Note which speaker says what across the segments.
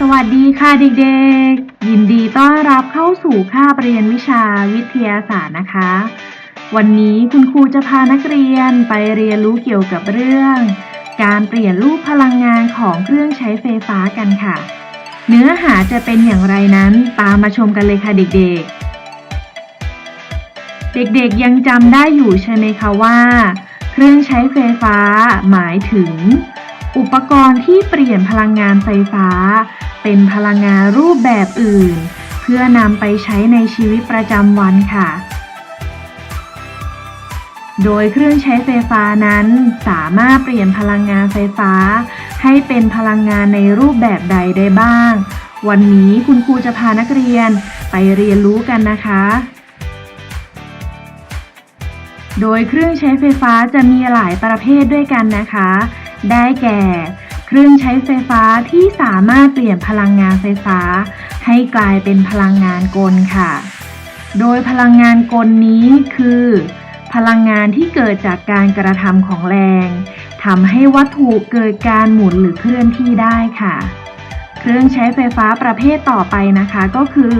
Speaker 1: สวัสดีค่ะเด็กๆ ยินดีต้อนรับเข้าสู่คาบเรียนวิชาวิทยาศาสตร์นะคะ วันนี้คุณครูจะพานักเรียนไปเรียนรู้เกี่ยวกับเรื่อง การเปลี่ยนรูปพลังงานของเครื่องใช้ไฟฟ้ากันค่ะ เนื้อหาจะเป็นอย่างไรนั้นตามมาชมกันเลยค่ะเด็กๆ เด็กๆยังจำได้อยู่ใช่ไหมคะว่า เครื่องใช้ไฟฟ้าหมายถึง อุปกรณ์ที่เปลี่ยนพลังงานไฟฟ้า เป็นพลังงานรูปแบบอื่น เพื่อนำไปใช้ในชีวิตประจำวันค่ะ โดยเครื่องใช้ไฟฟ้านั้นสามารถเปลี่ยนพลังงานไฟฟ้า ให้เป็นพลังงานในรูปแบบใดได้บ้าง วันนี้คุณครูจะพานักเรียนไปเรียนรู้กันนะคะโดยเครื่องใช้ไฟฟ้าจะมีหลายประเภทด้วยกันนะคะ ได้แก่ เครื่องใช้ไฟฟ้าที่สามารถเปลี่ยนพลังงานไฟฟ้า ให้กลายเป็นพลังงานกลค่ะ โดยพลังงานกลนี้คือ พลังงานที่เกิดจากการกระทำของแรงทำให้วัตถุเกิดการหมุนหรือเคลื่อนที่ได้ค่ะ เครื่องใช้ไฟฟ้าประเภทต่อไปนะคะก็คือ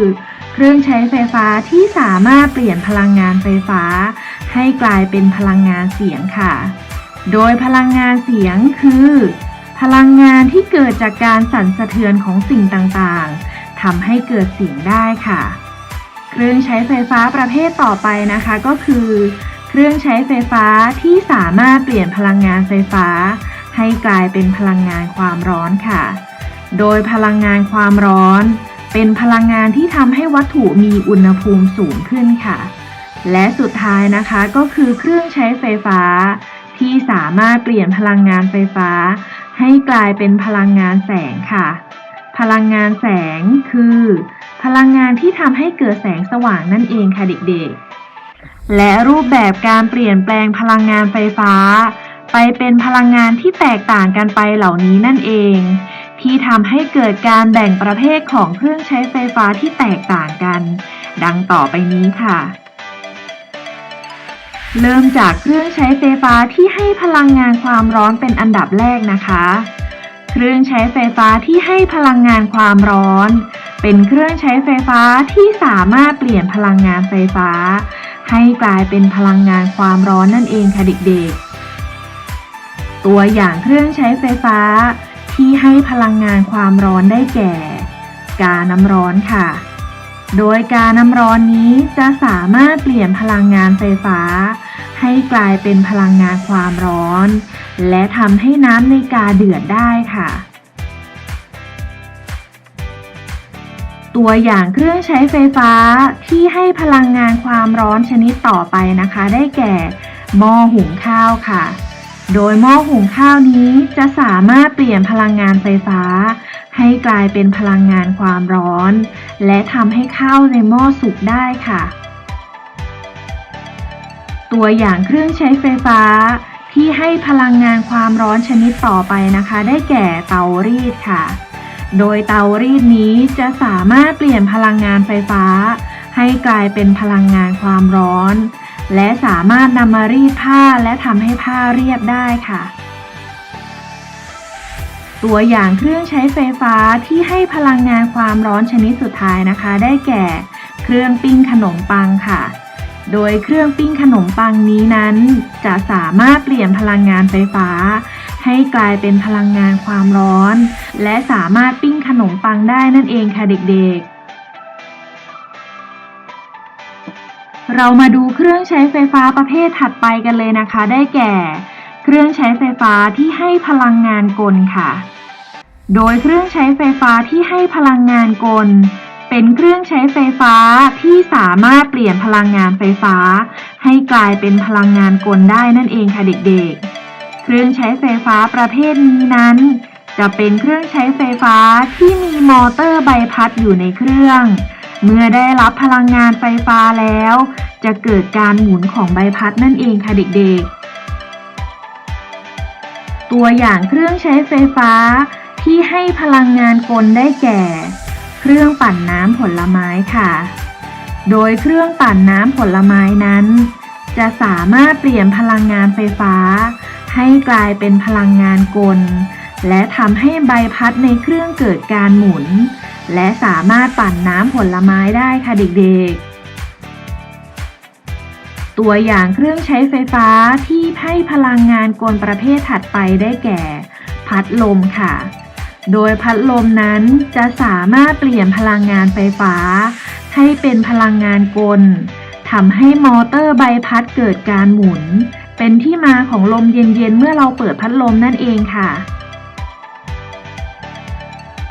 Speaker 1: เครื่องใช้ไฟฟ้าที่สามารถเปลี่ยนพลังงานไฟฟ้า ให้กลายเป็นพลังงานเสียงค่ะ โดยพลังงานเสียงคือ พลังงานที่เกิดจากการสั่นสะเทือนของสิ่งต่างๆทำให้เกิดเสียงได้ค่ะ เครื่องใช้ไฟฟ้าประเภทต่อไปนะคะก็คือ เครื่องใช้ไฟฟ้าที่สามารถเปลี่ยนพลังงานไฟฟ้า ให้กลายเป็นพลังงานความร้อนค่ะ โดยพลังงานความร้อน เป็นพลังงานที่ทำให้วัตถุมีอุณหภูมิสูงขึ้นค่ะ และสุดท้ายนะคะก็คือเครื่องใช้ไฟฟ้า ที่สามารถเปลี่ยนพลังงานไฟฟ้า ให้กลายเป็นพลังงานแสงค่ะ พลังงานแสงคือ พลังงานที่ทำให้เกิดแสงสว่างนั่นเองค่ะเด็กๆ และรูปแบบการเปลี่ยนแปลงพลังงานไฟฟ้า ไปเป็นพลังงานที่แตกต่างกันไปเหล่านี้นั่นเอง ที่ทำให้เกิดการแบ่งประเภทของเครื่องใช้ไฟฟ้าที่แตกต่างกัน ดังต่อไปนี้ค่ะ เริ่มจากเครื่องใช้ไฟฟ้าที่ให้พลังงานความร้อนเป็นอันดับแรกนะคะ เครื่องใช้ไฟฟ้าที่ให้พลังงานความร้อน เป็นเครื่องใช้ไฟฟ้าที่สามารถเปลี่ยนพลังงานไฟฟ้า ให้กลายเป็นพลังงานความร้อนนั่นเองค่ะเด็กๆ ตัวอย่างเครื่องใช้ไฟฟ้า ที่ให้พลังงานความร้อนได้แก่ กาน้ำร้อนค่ะ โดยการน้ำร้อนนี้จะสามารถเปลี่ยนพลังงานไฟฟ้า ให้กลายเป็นพลังงานความร้อน และทำให้น้ำในกาเดือดได้ค่ะ ตัวอย่างเครื่องใช้ไฟฟ้าที่ให้พลังงานความร้อนชนิดต่อไปนะคะ ได้แก่หม้อหุงข้าวค่ะ โดยหม้อหุงข้าวนี้จะสามารถเปลี่ยนพลังงานไฟฟ้า ให้กลายเป็นพลังงานความร้อน และทำให้ข้าวในหม้อสุกได้ค่ะ ตัวอย่างเครื่องใช้ไฟฟ้า ที่ให้พลังงานความร้อนชนิดต่อไปนะคะ ได้แก่เตารีดค่ะ โดยเตารีดนี้จะสามารถเปลี่ยนพลังงานไฟฟ้า ให้กลายเป็นพลังงานความร้อน และสามารถนำมารีดผ้าและทำให้ผ้าเรียบได้ค่ะตัวอย่างเครื่องใช้ไฟฟ้าที่ให้พลังงานความร้อนชนิดสุดท้ายนะคะ ได้แก่ เครื่องปิ้งขนมปังค่ะ โดยเครื่องปิ้งขนมปังนี้นั้น จะสามารถเปลี่ยนพลังงานไฟฟ้า ให้กลายเป็นพลังงานความร้อน และสามารถปิ้งขนมปังได้นั่นเองค่ะเด็กๆ เรามาดูเครื่องใช้ไฟฟ้าประเภทถัดไปกันเลยนะคะ ได้แก่ เครื่องใช้ไฟฟ้าที่ให้พลังงานกลค่ะ โดยเครื่องใช้ไฟฟ้าที่ให้พลังงานกล เป็นเครื่องใช้ไฟฟ้าที่สามารถเปลี่ยนพลังงานไฟฟ้า ให้กลายเป็นพลังงานกลได้นั่นเองค่ะเด็กๆ เครื่องใช้ไฟฟ้าประเภทนี้นั้น จะเป็นเครื่องใช้ไฟฟ้าที่มีมอเตอร์ใบพัดอยู่ในเครื่อง เมื่อได้รับพลังงานไฟฟ้าแล้ว จะเกิดการหมุนของใบพัดนั่นเองค่ะเด็กๆตัวอย่างเครื่องใช้ไฟฟ้าที่ให้พลังงานกลได้แก่ เครื่องปั่นน้ำผลไม้ค่ะ โดยเครื่องปั่นน้ำผลไม้นั้น จะสามารถเปลี่ยนพลังงานไฟฟ้า ให้กลายเป็นพลังงานกล และทำให้ใบพัดในเครื่องเกิดการหมุน และสามารถปั่นน้ำผลไม้ได้ค่ะเด็กๆตัวอย่างเครื่องใช้ไฟฟ้าที่ให้พลังงานกลประเภทถัดไปได้แก่ พัดลมค่ะ โดยพัดลมนั้นจะสามารถเปลี่ยนพลังงานไฟฟ้า ให้เป็นพลังงานกลทำให้มอเตอร์ใบพัดเกิดการหมุน เป็นที่มาของลมเย็นๆ เมื่อเราเปิดพัดลมนั่นเองค่ะ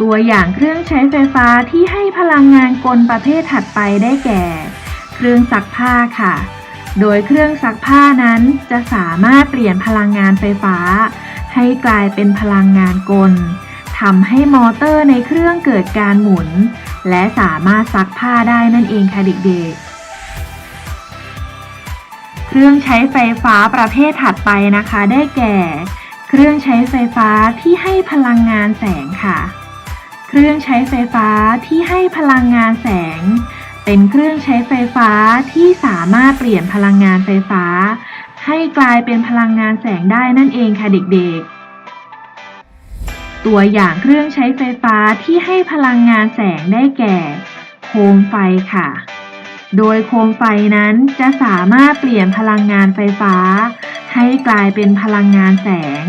Speaker 1: ตัวอย่างเครื่องใช้ไฟฟ้าที่ให้พลังงานกลประเภทถัดไปได้แก่ เครื่องซักผ้าค่ะ โดยเครื่องซักผ้านั้นจะสามารถเปลี่ยนพลังงานไฟฟ้า ให้กลายเป็นพลังงานกล ทำให้มอเตอร์ในเครื่องเกิดการหมุน และสามารถซักผ้าได้นั่นเองค่ะเด็กๆ เครื่องใช้ไฟฟ้าประเภทถัดไปนะคะ ได้แก่ เครื่องใช้ไฟฟ้าที่ให้พลังงานแสงค่ะ เครื่องใช้ไฟฟ้าที่ให้พลังงานแสง เป็นเครื่องใช้ไฟฟ้าที่สามารถเปลี่ยนพลังงานไฟฟ้า ให้กลายเป็นพลังงานแสงได้นั่นเองค่ะเด็กๆ ตัวอย่างเครื่องใช้ไฟฟ้าที่ให้พลังงานแสงได้แก่ โคมไฟค่ะ โดยโคมไฟนั้นจะสามารถเปลี่ยนพลังงานไฟฟ้า ให้กลายเป็นพลังงานแสง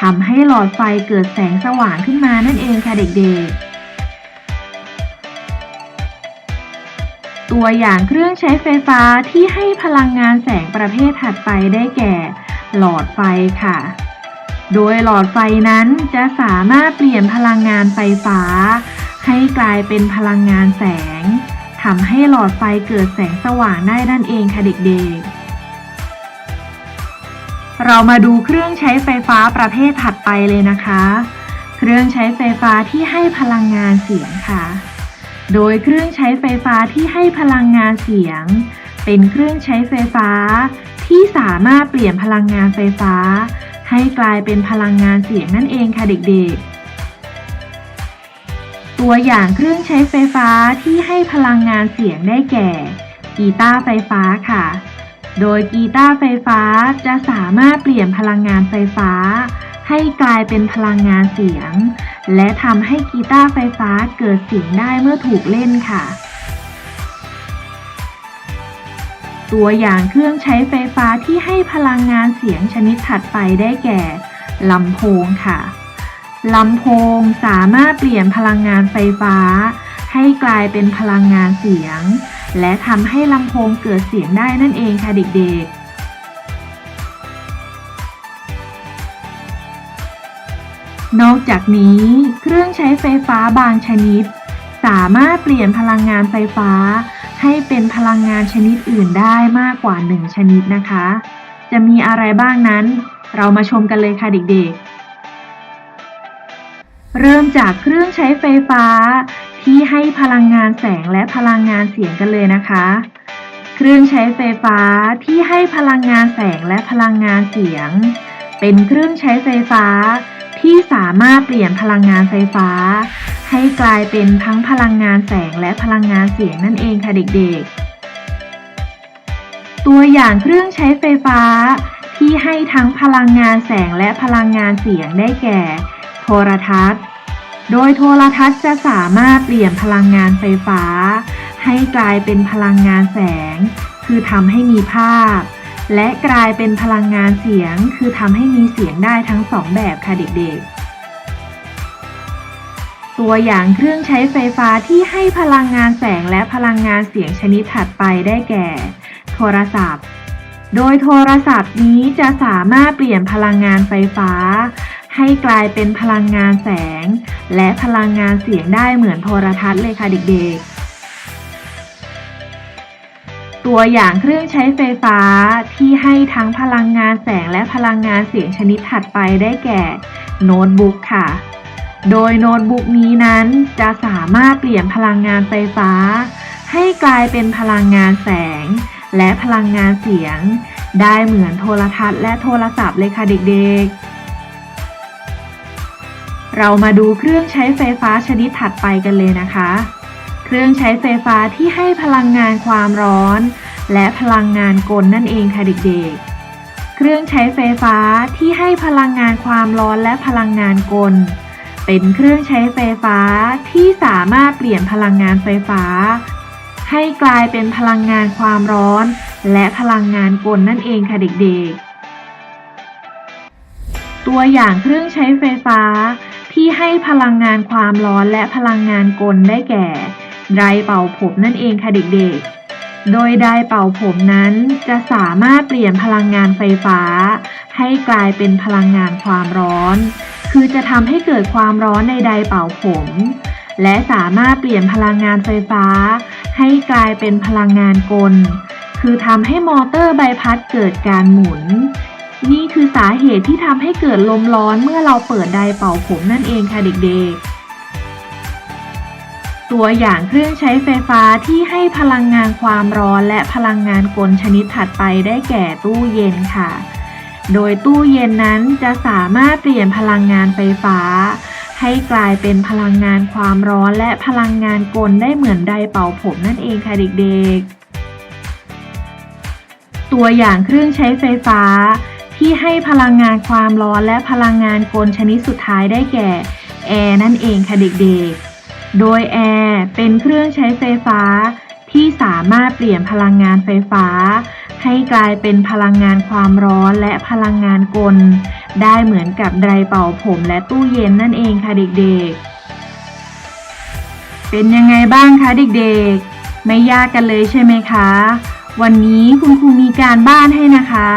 Speaker 1: ทำให้หลอดไฟเกิดแสงสว่างขึ้นมานั่นเองค่ะเด็กๆตัวอย่างเครื่องใช้ไฟฟ้าที่ให้พลังงานแสงประเภทถัดไปได้แก่ หลอดไฟค่ะ โดยหลอดไฟนั้นจะสามารถเปลี่ยนพลังงานไฟฟ้า ให้กลายเป็นพลังงานแสงทำให้หลอดไฟเกิดแสงสว่างได้นั่นเองค่ะเด็กๆเรามาดูเครื่องใช้ไฟฟ้าประเภทถัดไปเลยนะคะ เครื่องใช้ไฟฟ้าที่ให้พลังงานเสียงค่ะ โดยเครื่องใช้ไฟฟ้าที่ให้พลังงานเสียง เป็นเครื่องใช้ไฟฟ้าที่สามารถเปลี่ยนพลังงานไฟฟ้า ให้กลายเป็นพลังงานเสียงนั่นเองค่ะเด็กๆ ตัวอย่างเครื่องใช้ไฟฟ้าที่ให้พลังงานเสียงได้แก่ กีตาร์ไฟฟ้าค่ะ โดยกีตาร์ไฟฟ้าจะสามารถเปลี่ยนพลังงานไฟฟ้า ให้กลายเป็นพลังงานเสียง และทำให้กีตาร์ไฟฟ้าเกิดเสียงได้เมื่อถูกเล่นค่ะ ตัวอย่างเครื่องใช้ไฟฟ้าที่ให้พลังงานเสียงชนิดถัดไปได้แก่ลำโพงค่ะลำโพงสามารถเปลี่ยนพลังงานไฟฟ้า ให้กลายเป็นพลังงานเสียง และทำให้ลำโพงเกิดเสียงได้นั่นเองค่ะเด็กๆนอกจากนี้ เครื่องใช้ไฟฟ้าบางชนิด สามารถเปลี่ยนพลังงานไฟฟ้า ให้เป็นพลังงานชนิดอื่นได้มากกว่า 1 ชนิดนะคะ จะมีอะไรบ้างนั้น เรามาชมกันเลยค่ะเด็กๆ เริ่มจากเครื่องใช้ไฟฟ้า ที่ให้พลังงานแสงและพลังงานเสียงกันเลยนะคะ เครื่องใช้ไฟฟ้าที่ให้พลังงานแสงและพลังงานเสียง เป็นเครื่องใช้ไฟฟ้าที่สามารถเปลี่ยนพลังงานไฟฟ้า ให้กลายเป็นทั้งพลังงานแสงและพลังงานเสียงนั่นเองค่ะเด็กๆ ตัวอย่างเครื่องใช้ไฟฟ้า ที่ให้ทั้งพลังงานแสงและพลังงานเสียงได้แก่ โทรทัศน์ โดยโทรทัศน์จะสามารถเปลี่ยนพลังงานไฟฟ้า ให้กลายเป็นพลังงานแสง คือทำให้มีภาพ และกลายเป็นพลังงานเสียง คือทำให้มีเสียงได้ทั้งสองแบบค่ะเด็กๆ ตัวอย่างเครื่องใช้ไฟฟ้าที่ให้พลังงานแสงและพลังงานเสียงชนิดถัดไปได้แก่ โทรศัพท์ โดยโทรศัพท์นี้จะสามารถเปลี่ยนพลังงานไฟฟ้า ให้กลายเป็นพลังงานแสง และพลังงานเสียงได้เหมือนโทรทัศน์เลยค่ะเด็กๆตัวอย่างเครื่องใช้ไฟฟ้าที่ให้ทั้งพลังงานแสงและพลังงานเสียงชนิดถัดไปได้แก่ โน้ตบุ๊กค่ะ โดยโน้ตบุ๊กนี้นั้นจะสามารถเปลี่ยนพลังงานไฟฟ้า ให้กลายเป็นพลังงานแสง และพลังงานเสียง ได้เหมือนโทรทัศน์และโทรศัพท์เลยค่ะเด็กๆ เรามาดูเครื่องใช้ไฟฟ้าชนิดถัดไปกันเลยนะคะ เครื่องใช้ไฟฟ้าที่ให้พลังงานความร้อน และพลังงานกลนั่นเองค่ะเด็กๆเครื่องใช้ไฟฟ้าที่ให้พลังงานความร้อนและพลังงานกล เป็นเครื่องใช้ไฟฟ้าที่สามารถเปลี่ยนพลังงานไฟฟ้า ให้กลายเป็นพลังงานความร้อน และพลังงานกลนั่นเองค่ะเด็กๆ ตัวอย่างเครื่องใช้ไฟฟ้า ที่ให้พลังงานความร้อนและพลังงานกลได้แก่ไดร์เป่าผมนั่นเองค่ะเด็กๆโดยไดร์เป่าผมนั้นจะสามารถเปลี่ยนพลังงานไฟฟ้า ให้กลายเป็นพลังงานความร้อน คือจะทำให้เกิดความร้อนในไดร์เป่าผม และสามารถเปลี่ยนพลังงานไฟฟ้า ให้กลายเป็นพลังงานกล คือทำให้มอเตอร์ใบพัดเกิดการหมุน นี่คือสาเหตุที่ทำให้เกิดลมร้อนเมื่อเราเปิดไดร์เป่าผมนั่นเองค่ะเด็กๆตัวอย่างเครื่องใช้ไฟฟ้าที่ให้พลังงานความร้อนและพลังงานกลชนิดถัดไปได้แก่ตู้เย็นค่ะ โดยตู้เย็นนั้นจะสามารถเปลี่ยนพลังงานไฟฟ้า ให้กลายเป็นพลังงานความร้อนและพลังงานกลได้เหมือนไดเป่าผมนั่นเองค่ะเด็กๆ ตัวอย่างเครื่องใช้ไฟฟ้า ที่ให้พลังงานความร้อนและพลังงานกลชนิดสุดท้ายได้แก่แอร์นั่นเองค่ะเด็กๆ โดยแอร์เป็นเครื่องใช้ไฟฟ้าที่สามารถเปลี่ยนพลังงานไฟฟ้า ให้กลายเป็นพลังงานความร้อนและพลังงานกล ได้เหมือนกับไดร์เป่าผมและตู้เย็นนั่นเองค่ะเด็กๆ เป็นยังไงบ้างคะเด็กๆ ไม่ยากกันเลยใช่ไหมคะ วันนี้คุณครูมีการบ้านให้นะคะ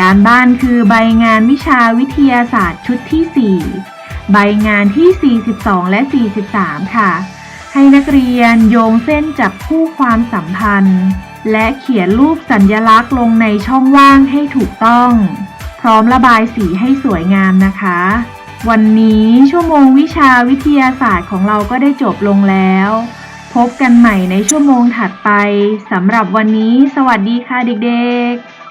Speaker 1: การบ้านคือใบงานวิชาวิทยาศาสตร์ชุดที่ 4 ใบงานที่ 42 และ 43 ค่ะ ให้นักเรียนโยงเส้นจับคู่ความสัมพันธ์ และเขียนรูปสัญญลักษณ์ลงในช่องว่างให้ถูกต้อง พร้อมระบายสีให้สวยงามนะคะ วันนี้ชั่วโมงวิชาวิทยาศาสตร์ของเราก็ได้จบลงแล้ว พบกันใหม่ในชั่วโมงถัดไปสำหรับวันนี้ สวัสดีค่ะเด็กๆ